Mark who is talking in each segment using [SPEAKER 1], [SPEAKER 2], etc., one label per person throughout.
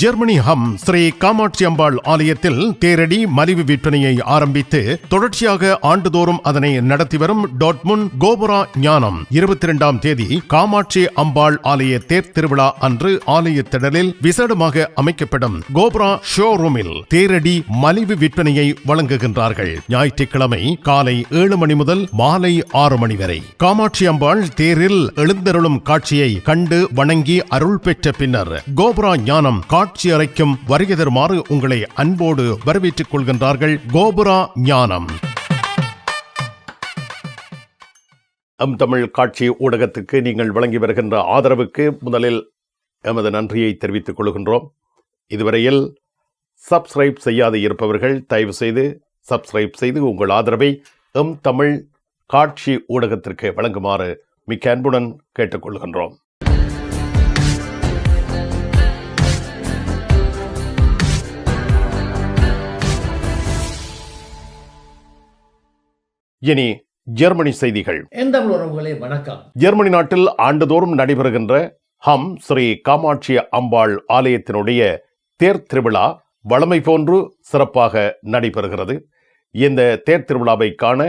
[SPEAKER 1] Germany Hamm Sri Kamakshi Ambal ஆலயத்தில் தேரடி மலிவு விற்பனையை ஆரம்பித்து தொடர்ச்சியாக ஆண்டுதோறும் அதனை நடத்தி வரும் டாட்முன் கோபுரா ஞானம் இருபத்தி இரண்டாம் தேதி காமாட்சி அம்பாள் ஆலய தேர் திருவிழா அன்று ஆலய திடலில் விசேடமாக அமைக்கப்படும் கோபுரா ஷோரூமில் தேரடி மலிவு விற்பனையை வழங்குகின்றார்கள். ஞாயிற்றுக்கிழமை காலை ஏழு மணி முதல் மாலை ஆறு மணி வரை. காமாட்சி அம்பாள் தேரில் எழுந்தருளும் காட்சியை கண்டு வணங்கி அருள் பெற்ற பின்னர் கோபுரா ஞானம் காட்சி அறைக்கும் வருகை தருமாறு உங்களை அன்போடு வரவேற்றுக் கொள்கின்றார்கள் கோபுரா ஞானம். எம் தமிழ் காட்சி ஊடகத்துக்கு நீங்கள் வழங்கி வருகின்ற ஆதரவுக்கு முதலில் எமது நன்றியை தெரிவித்துக் கொள்கின்றோம். இதுவரையில் சப்ஸ்கிரைப் செய்யாது இருப்பவர்கள் தயவு செய்து சப்ஸ்கிரைப் செய்து உங்கள் ஆதரவை எம் தமிழ் காட்சி ஊடகத்திற்கு வழங்குமாறு மிக்க அன்புடன் கேட்டுக்கொள்கின்றோம் இனி ஜெர்மனி செய்திகள்.
[SPEAKER 2] உறவுகளே வணக்கம்.
[SPEAKER 1] ஜெர்மனி நாட்டில் ஆண்டுதோறும் நடைபெறுகின்ற ஹம் ஸ்ரீ காமாட்சி அம்பாள் ஆலயத்தினுடைய தேர் திருவிழா வழமை போன்று சிறப்பாக நடைபெறுகிறது. இந்த தேர் திருவிழாவை காண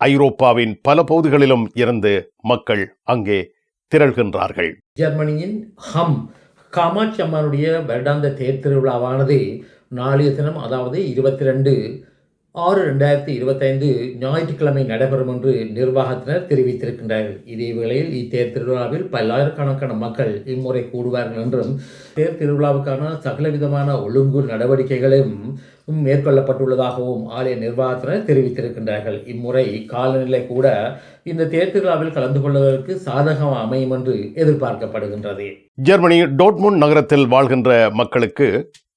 [SPEAKER 1] ஐரோப்பாவின் பல பகுதிகளிலும் இருந்து மக்கள் அங்கே திரள்கின்றார்கள்.
[SPEAKER 2] ஜெர்மனியின் ஹம் காமாட்சி அம்மனுடைய வருடாந்த தேர் திருவிழாவானது நாளைய தினம் அதாவது இருபத்தி ரெண்டு ஆறு ரெண்டாயிரத்தி இருபத்தைந்து ஞாயிற்றுக்கிழமை நடைபெறும் என்று நிர்வாகத்தினர் தெரிவித்திருக்கின்றார்கள். இதே வேளையில் இத்தேர் திருவிழாவில் பல்லாயிரக்கணக்கான மக்கள் இம்முறை கூடுவார்கள் என்றும் தேர் திருவிழாவுக்கான சகலவிதமான ஒழுங்கு நடவடிக்கைகளும் மேற்கொள்ளப்பட்டுள்ளதாகவும் ஆலய நிர்வாகத்தினர் தெரிவித்திருக்கின்றார்கள். இம்முறை காலநிலை கூட இந்த தேர் திருவிழாவில் கலந்து கொள்வதற்கு சாதகம் அமையும் என்று எதிர்பார்க்கப்படுகின்றது.
[SPEAKER 1] ஜெர்மனி டோட்மோன் நகரத்தில் வாழ்கின்ற மக்களுக்கு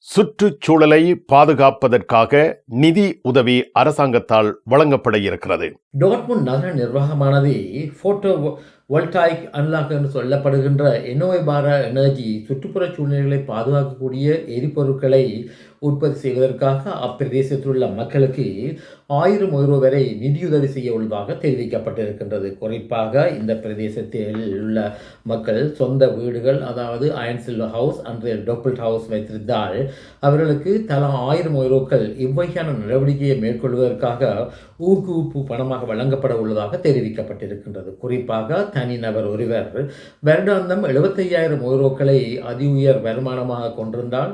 [SPEAKER 1] சுற்றுச்சூழலை பாதுகாப்பதற்காக நிதி உதவி அரசாங்கத்தால் வழங்கப்பட இருக்கிறது.
[SPEAKER 2] டோட்முன் நகர நிர்வாகமானது போட்டோ வோல்டாய்க் அன்லாக் என்று சொல்லப்படுகின்ற எண்ணோய்பார எனர்ஜி சுற்றுப்புற சூழ்நிலைகளை பாதுகாக்கக்கூடிய எரிபொருட்களை உற்பத்தி செய்வதற்காக அப்பிரதேசத்தில் உள்ள மக்களுக்கு ஆயிரம் யூரோ வரை நிதியுதவி செய்ய உள்ளதாக தெரிவிக்கப்பட்டிருக்கின்றது. குறிப்பாக இந்த பிரதேசத்தில் உள்ள மக்கள் சொந்த வீடுகள் அதாவது அயன்சில் ஹவுஸ் அன்றைய டொப்பிள் ஹவுஸ் வைத்திருந்தால் அவர்களுக்கு தலா ஆயிரம் யூரோக்கள் இவ்வகையான நடவடிக்கையை மேற்கொள்வதற்காக ஊக்குவிப்பு பணமாக வழங்கப்பட உள்ளதாக தெரிவிக்கப்பட்டிருக்கின்றது. குறிப்பாக தனிநபர் ஒருவர் வருடாந்தம் எழுபத்தையாயிரம் யூரோக்களை அதி உயர் வருமானமாக கொண்டிருந்தால்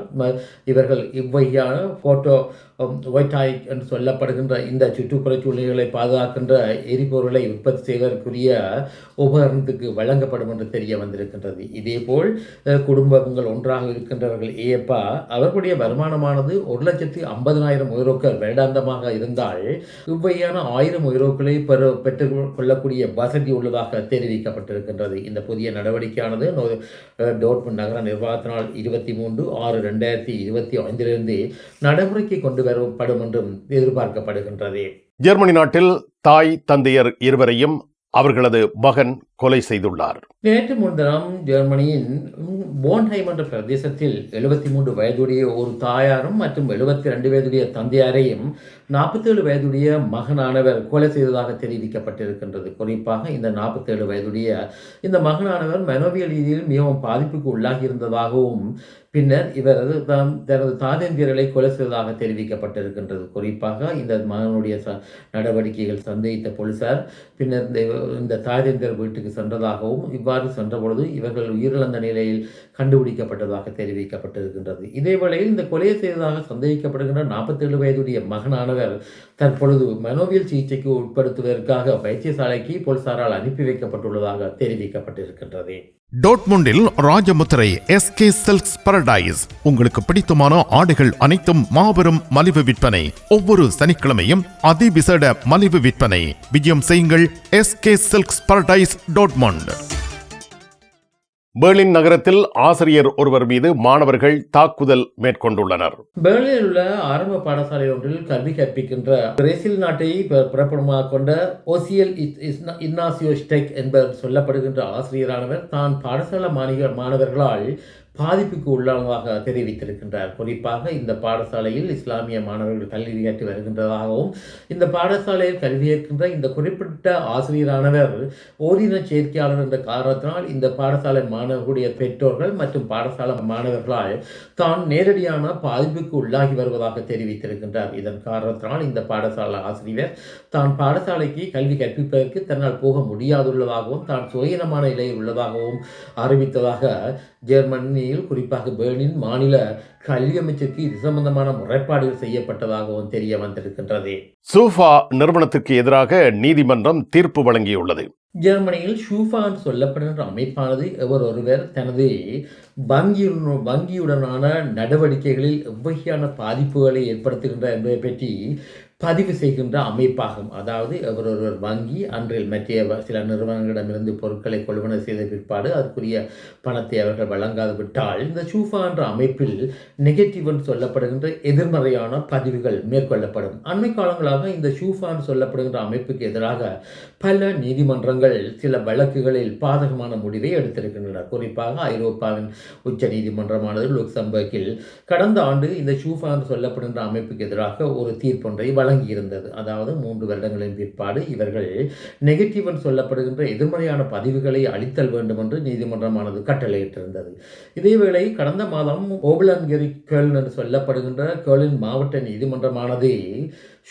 [SPEAKER 2] இவர்கள் இவ்வ இவர்கள் இவ்வகையான போட்டோ ஒயிட்டாய் என்று சொல்லப்படுகின்ற இந்த சுற்றுப்புற சூழ்நிலைகளை பாதுகாக்கின்ற எரிபொருளை உற்பத்தி செய்வதற்குரிய உபகரணத்துக்கு வழங்கப்படும் என்று தெரிய வந்திருக்கின்றது. இதேபோல் குடும்பங்கள் ஒன்றாக இருக்கின்றவர்கள் ஏப்பா அவர்களுடைய வருமானமானது ஒரு லட்சத்தி ஐம்பதனாயிரம் யூரோக்கள் வருடாந்தமாக இருந்தால் இவ்வகையான ஆயிரம் யூரோக்களை பெற பெற்றுக்கொள்ளக்கூடிய வசதி உள்ளதாக தெரிவிக்கப்பட்டிருக்கின்றது. இந்த புதிய நடவடிக்கையானது நோ- டோட்மண்ட் நகர நிர்வாகத்தினால் இருபத்தி மூன்று ஆறு ரெண்டாயிரத்தி இருபத்தி ஐந்திலிருந்து நடைமுறைக்கு கொண்டு வரப்படும் என்றும் எதிர்பார்க்கப்படுகின்றது.
[SPEAKER 1] ஜெர்மனி நாட்டில் தாய் தந்தையர் இருவரையும் அவர்களது மகன் கொலை செய்துள்ளார்.
[SPEAKER 2] நேற்று முன்தினம் ஜெர்மனியின் போன்ஹைம் என்ற பிரதேசத்தில் எழுபத்தி மூன்று வயதுடைய ஒரு தாயாரும் மற்றும் எழுபத்தி ரெண்டு வயதுடைய தந்தையாரையும் நாற்பத்தேழு வயதுடைய மகனானவர் கொலை செய்ததாக தெரிவிக்கப்பட்டிருக்கின்றது. குறிப்பாக இந்த நாற்பத்தேழு வயதுடைய இந்த மகனானவர் மனோவியல் ரீதியில் மிகவும் பாதிப்புக்கு உள்ளாகி இருந்ததாகவும் பின்னர் இவரது தம் தனது தாதேந்திரர்களை கொலை செய்ததாக தெரிவிக்கப்பட்டிருக்கின்றது. குறிப்பாக இந்த மகனுடைய ச நடவடிக்கைகள் சந்தேகித்த போலீசார் பின்னர் இந்த இந்த வீட்டுக்கு சென்றதாகவும் இவ்வாறு சென்றபொழுது இவர்கள் உயிரிழந்த நிலையில் கண்டுபிடிக்கப்பட்டதாக தெரிவிக்கப்பட்டிருக்கின்றது. இதேவேளையில் இந்த கொலையை செய்ததாக சந்தேகிக்கப்படுகின்ற நாற்பத்தேழு வயதுடைய மகனானவர் தற்பொழுது மனோவியல் சிகிச்சைக்கு உட்படுத்துவதற்காக வைத்தியசாலைக்கு போலீசாரால் அனுப்பி வைக்கப்பட்டுள்ளதாக தெரிவிக்கப்பட்டிருக்கின்றது.
[SPEAKER 1] டோட்முண்டில் ராஜமுத்திரை எஸ்கே சில்க்ஸ் பரடைஸ். உங்களுக்கு பிடித்தமான ஆடைகள் அனைத்தும் மாபெரும் மலிவு விற்பனை. ஒவ்வொரு சனிக்கிழமையும் அதிவிசேட மலிவு விற்பனை. விஜயம் செய்யுங்கள் SK Silks Paradise Dortmund. Berlin நகரத்தில் ஆசிரியர் ஒருவர் மீது மாணவர்கள் தாக்குதல் மேற்கொண்டுள்ளனர்.
[SPEAKER 2] பெர்லினில் உள்ள ஆரம்ப பாடசாலை ஒன்றில் கல்வி கற்பிக்கின்ற பிரேசில் நாட்டை பிறப்பிடமாக கொண்ட ஓசியல் இஸ்- இன்னாசியோ ஸ்டெக் என்பவர் சொல்லப்படுகின்ற ஆசிரியரானவர் தான் பாடசாலை மாணவர்களால் பாதிப்புக்கு உள்ளதாக தெரிவித்திருக்கின்றார். குறிப்பாக இந்த பாடசாலையில் இஸ்லாமிய மாணவர்கள் கல்வி கற்று வருகின்றதாகவும் இந்த பாடசாலையில் கல்வி ஏற்கின்ற இந்த குறிப்பிட்ட ஆசிரியரானவர் ஓரின சேர்க்கையாளர் என்ற காரணத்தினால் இந்த பாடசாலை மாணவர்களுடைய பெற்றோர்கள் மற்றும் பாடசாலை மாணவர்களால் தான் நேரடியான பாதிப்புக்கு உள்ளாகி வருவதாக தெரிவித்திருக்கின்றார். இதன் காரணத்தினால் இந்த பாடசாலை ஆசிரியர் தான் பாடசாலைக்கு கல்வி கற்பிப்பதற்கு தன்னால் போக முடியாதுள்ளதாகவும் தான் சுயநமான நிலையில் உள்ளதாகவும் அறிவித்ததாக ஜெர்மனியில் குறிப்பாக பெர்லின் மாநில கல்வி அமைச்சருக்கு இது சம்பந்தமான முறைப்பாடுகள் செய்யப்பட்டதாகவும் தெரிய வந்திருக்கின்றது.
[SPEAKER 1] சூஃபா நிறுவனத்திற்கு எதிராக நீதிமன்றம் தீர்ப்பு வழங்கியுள்ளது.
[SPEAKER 2] ஜெர்மனியில் ஷூஃபான் சொல்லப்படுகின்ற அமைப்பானது எவர் ஒருவர் தனது வங்கியுடன் வங்கியுடனான நடவடிக்கைகளில் எவ்வகையான பாதிப்புகளை ஏற்படுத்துகின்ற என்பதை பற்றி பதிவு செய்கின்ற அமைப்பாகும். அதாவது அவர் ஒருவர் வங்கி அன்றில் மற்ற சில நிறுவனங்களிடமிருந்து பொருட்களை கொள்வனை செய்த பிற்பாடு அதற்குரிய பணத்தை அவர்கள் வழங்காது விட்டால் இந்த சூஃபா என்ற அமைப்பில் நெகட்டிவ் என்று சொல்லப்படுகின்ற எதிர்மறையான பதிவுகள் மேற்கொள்ளப்படும். அண்மை காலங்களாக இந்த ஷூஃபான் சொல்லப்படுகின்ற அமைப்புக்கு எதிராக பல நீதிமன்றங்கள் சில வழக்குகளில் பாதகமான முடிவை எடுத்திருக்கின்றன. குறிப்பாக ஐரோப்பாவின் உச்ச நீதிமன்றமானது லுக்சம்பர்கில் கடந்த ஆண்டு இந்த ஷூஃபா என்று சொல்லப்படுகின்ற அமைப்புக்கு எதிராக ஒரு தீர்ப்பொன்றை வழங்கியிருந்தது. அதாவது மூன்று வருடங்களின் பிற்பாடு இவர்கள் நெகட்டிவ் என்று சொல்லப்படுகின்ற எதிர்மறையான பதிவுகளை அளித்தல் வேண்டும் என்று நீதிமன்றமானது கட்டளையிட்டிருந்தது. இதேவேளை கடந்த மாதம் ஓபலன்கரி கேள் என்று சொல்லப்படுகின்ற கேளின் மாவட்ட நீதிமன்றமானது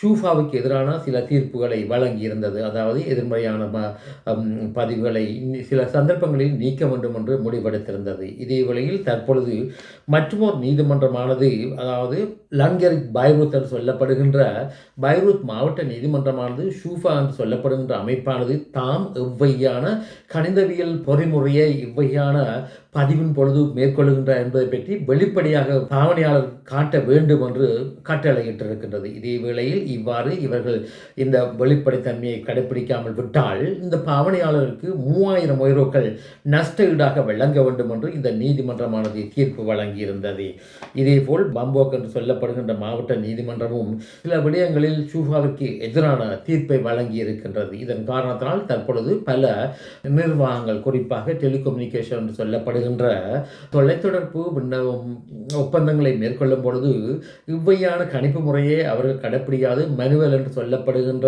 [SPEAKER 2] ஷூஃபாவுக்கு எதிரான சில தீர்ப்புகளை வழங்கியிருந்தது. அதாவது எதிர்மறையான ப- பதிவுகளை சில சந்தர்ப்பங்களில் நீக்க வேண்டும் என்று முடிவெடுத்திருந்தது. இதே வேளையில் தற்பொழுது மற்றொரு நீதிமன்றமானது அதாவது லங்கரிக் பைரூத் என்று சொல்லப்படுகின்ற பைரூத் மாவட்ட நீதிமன்றமானது ஷூஃபா என்று சொல்லப்படுகின்ற அமைப்பானது தாம் எவ்வையான கணிதவியல் பொறிமுறையை இவ்வையான பதிவின் பொழுது மேற்கொள்கின்ற என்பதை பற்றி வெளிப்படையாக பாவனையாளர் காட்ட வேண்டும் என்று கட்டளையிட்டிருக்கின்றது. இதே வேளையில் இவ்வாறு இவர்கள் இந்த வெளிப்படைத்தன்மையை கடைப்பிடிக்காமல் விட்டால் இந்த பாவனையாளருக்கு மூவாயிரம் ஐரோக்கள் நஷ்ட ஈடாக வழங்க வேண்டும் என்று இந்த நீதிமன்றமானது தீர்ப்பு வழங்கியிருந்தது. இதேபோல் பம்போக் என்று சொல்லப்படுகின்ற மாவட்ட நீதிமன்றமும் சில விடயங்களில் சூஃபாவிற்கு எதிரான தீர்ப்பை வழங்கி இருக்கின்றது இதன் காரணத்தினால் தற்பொழுது பல நிர்வாகங்கள் குறிப்பாக டெலிகம்யூனிகேஷன் என்று சொல்லப்படுகின்ற தொலைத்தொடர்பு ஒப்பந்தங்களை மேற்கொள்ளும் பொழுது இவ்வையான கணிப்பு முறையை அவர்கள் கடைப்பிடிக்காத அதாவது மனுவல் என்று சொல்லப்படுகின்ற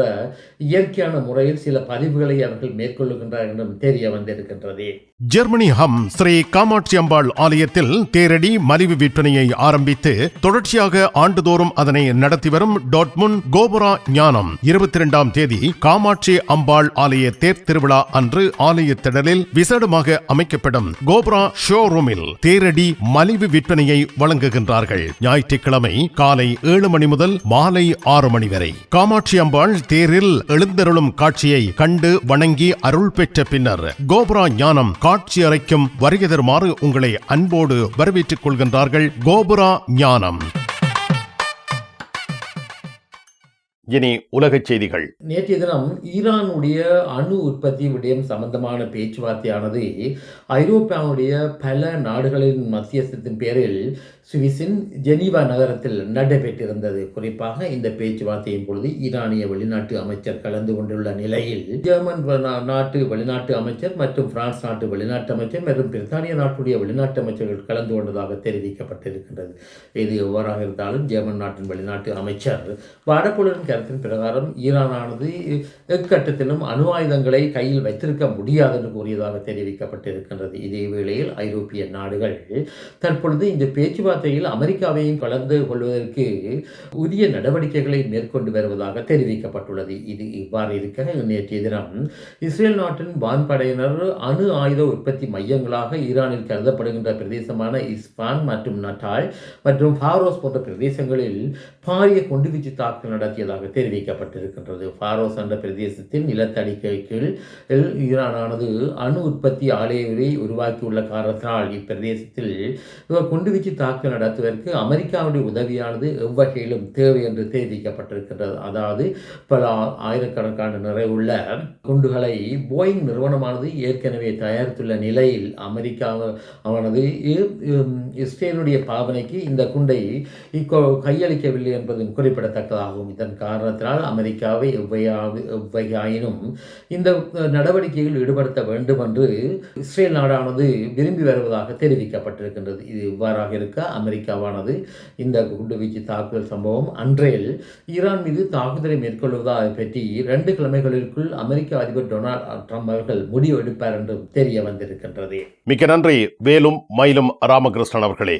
[SPEAKER 2] இயற்கையான முறையில் சில பதிவுகளை அவர்கள் மேற்கொள்ளுகின்றார் என்றும் தெரிய வந்திருக்கின்றது.
[SPEAKER 1] ஜெர்மனி ஹம் ஸ்ரீ காமாட்சி அம்பாள் ஆலயத்தில் தேரடி மலிவு விற்பனையை ஆரம்பித்து தொடர்ச்சியாக ஆண்டுதோறும் அதனை நடத்தி வரும் டோட்முன் கோபுரா ஞானம் இருபத்தி இரண்டாம் தேதி காமாட்சி அம்பாள் ஆலய தேர் திருவிழா அன்று ஆலய திடலில் விசேடமாக அமைக்கப்படும் கோபுரா ஷோரூமில் தேரடி மலிவு விற்பனையை வழங்குகின்றார்கள். ஞாயிற்றுக்கிழமை காலை ஏழு மணி முதல் மாலை ஆறு மணி வரை. காமாட்சி அம்பாள் தேரில் எழுந்தருளும் காட்சியை கண்டு வணங்கி அருள் பெற்ற பின்னர் கோபுரா ஞானம் காட்சி அறைக்கும் வருகை தருமாறு உங்களை அன்போடு வரவேற்றுக் கொள்கின்றார்கள் கோபுரா ஞானம். இனி உலகச் செய்திகள்.
[SPEAKER 2] நேற்றைய தினம் ஈரானுடைய அணு உற்பத்தி விடயம் சம்பந்தமான பேச்சுவார்த்தையானது ஐரோப்பாவுடைய பல நாடுகளின் மத்தியஸ்தத்தின் பேரில் சுவிஸின் ஜெனீவா நகரத்தில் நடைபெற்றிருந்தது. குறிப்பாக இந்த பேச்சுவார்த்தையின் பொழுது ஈரானிய வெளிநாட்டு அமைச்சர் கலந்து கொண்டுள்ள நிலையில் ஜெர்மன் நாட்டு வெளிநாட்டு அமைச்சர் மற்றும் பிரான்ஸ் நாட்டு வெளிநாட்டு அமைச்சர் மற்றும் பிரித்தானிய நாட்டுடைய வெளிநாட்டு அமைச்சர்கள் கலந்து கொண்டதாக தெரிவிக்கப்பட்டிருக்கின்றது. இது எவ்வாறாக இருந்தாலும் ஜெர்மன் நாட்டின் வெளிநாட்டு அமைச்சர் வடபுலன் கருத்தின் பிரகாரம் ஈரானானது எக்கட்டத்திலும் அணு ஆயுதங்களை கையில் வைத்திருக்க முடியாது என்று கூறியதாக தெரிவிக்கப்பட்டிருக்கின்றது. இதே வேளையில் ஐரோப்பிய நாடுகள் தற்பொழுது இந்த பேச்சுவார்த்தையில் அமெரிக்காவையும் கலந்து கொள்வதற்கு உரிய நடவடிக்கைகளை மேற்கொண்டு வருவதாக தெரிவிக்கப்பட்டுள்ளது. இது இவ்வாறு இருக்க நேற்றைய தினம் இஸ்ரேல் நாட்டின் வான்படையினர் அணு ஆயுத உற்பத்தி மையங்களாக ஈரானில் கருதப்படுகின்ற பிரதேசமான இஸ்பான் மற்றும் நட்டால் மற்றும் ஃபாரோஸ் போன்ற பிரதேசங்களில் பாரிய குண்டுவீச்சு தாக்குதல் நடத்தியதாக தெரிவிக்கப்பட்டிருக்கின்றது. ஃபாரோஸ் என்ற பிரதேசத்தின் நிலத்தடிக்கை கீழ் ஈரானானது அணு உற்பத்தி ஆலையை உருவாக்கியுள்ள காரணத்தினால் இப்பிரதேசத்தில் குண்டுவீச்சு தாக்கல் நடத்துவதற்கு அமெரிக்காவுடைய உதவியானது எவ்வகையிலும் தேவை என்று தெரிவிக்கப்பட்டிருக்கின்றது. அதாவது பல ஆயிரக்கணக்கான நிறைவுள்ள குண்டுகளை போயிங் நிறுவனமானது ஏற்கனவே தயாரித்துள்ள நிலையில் அமெரிக்கா அவனது இஸ்ரேலுடைய பாவனைக்கு இந்த குண்டை இக்கோ கையளிக்கவில்லை என்பதும் குறிப்பிடத்தக்கதாகும். இதன் காரணத்தினால் அமெரிக்காவை எவ்வையாவது எவ்வையாயினும் இந்த நடவடிக்கையில் ஈடுபடுத்த வேண்டும் என்று இஸ்ரேல் நாடானது விரும்பி வருவதாக தெரிவிக்கப்பட்டிருக்கின்றது. இது இவ்வாறாக இருக்க அமெரிக்காவானது இந்த குண்டுவீச்சு தாக்குதல் சம்பவம் அன்றையில் ஈரான் மீது தாக்குதலை மேற்கொள்வதாக பற்றி இரண்டு கிழமைகளுக்குள் அமெரிக்க அதிபர் டொனால்ட் ட்ரம்ப் அவர்கள் முடிவு எடுப்பார் என்றும் தெரிய வந்திருக்கின்றது.
[SPEAKER 1] மிக்க நன்றி. வேலும் மயிலும் ராமகிருஷ்ணன் அவர்களே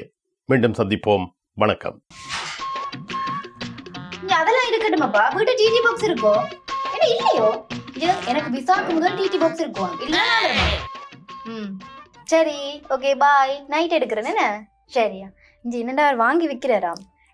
[SPEAKER 1] மீண்டும் சந்திப்போம். வணக்கம்.
[SPEAKER 3] அதெல்லாம் அதெல்லாம் இருக்கட்டுமாப்பா? வீட்டு டிடி பாக்ஸ் இருக்கோ? என்ன இல்லையோ? எனக்கு விசாக்கு முதல் டிடி பாக்ஸ் இருக்கும் இல்ல சரி ஓகே பாய் நைட் எடுக்கிறேன் என்ன? சரியா. இஞ்சி என்னடா வாங்கி விக்கிறாரா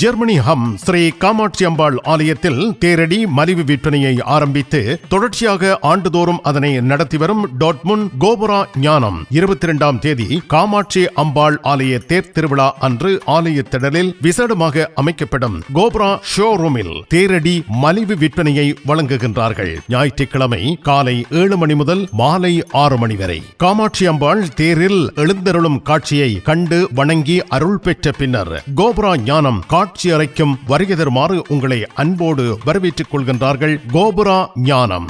[SPEAKER 1] ஜெர்மனி ஹம் ஸ்ரீ காமாட்சி அம்பாள் ஆலயத்தில் தேரடி மலிவு விற்பனையை ஆரம்பித்து தொடர்ச்சியாக ஆண்டுதோறும் அதனை நடத்தி வரும் டாட்முன் கோபுரா ஞானம் இருபத்தி இரண்டாம் தேதி காமாட்சி அம்பாள் ஆலய தேர் திருவிழா அன்று ஆலய திடலில் விசேடமாக அமைக்கப்படும் கோபுரா ஷோரூமில் தேரடி மலிவு விற்பனையை வழங்குகின்றார்கள். ஞாயிற்றுக்கிழமை காலை ஏழு மணி முதல் மாலை ஆறு மணி வரை. காமாட்சி அம்பாள் தேரில் எழுந்தருளும் காட்சியை கண்டு வணங்கி அருள் பெற்ற பின்னர் கோபுரா ஞானம் காட்சி அறைக்கும் வருகை தருமாறு உங்களை அன்போடு வரவேற்றுக் கொள்கின்றார்கள் கோபுரா ஞானம்.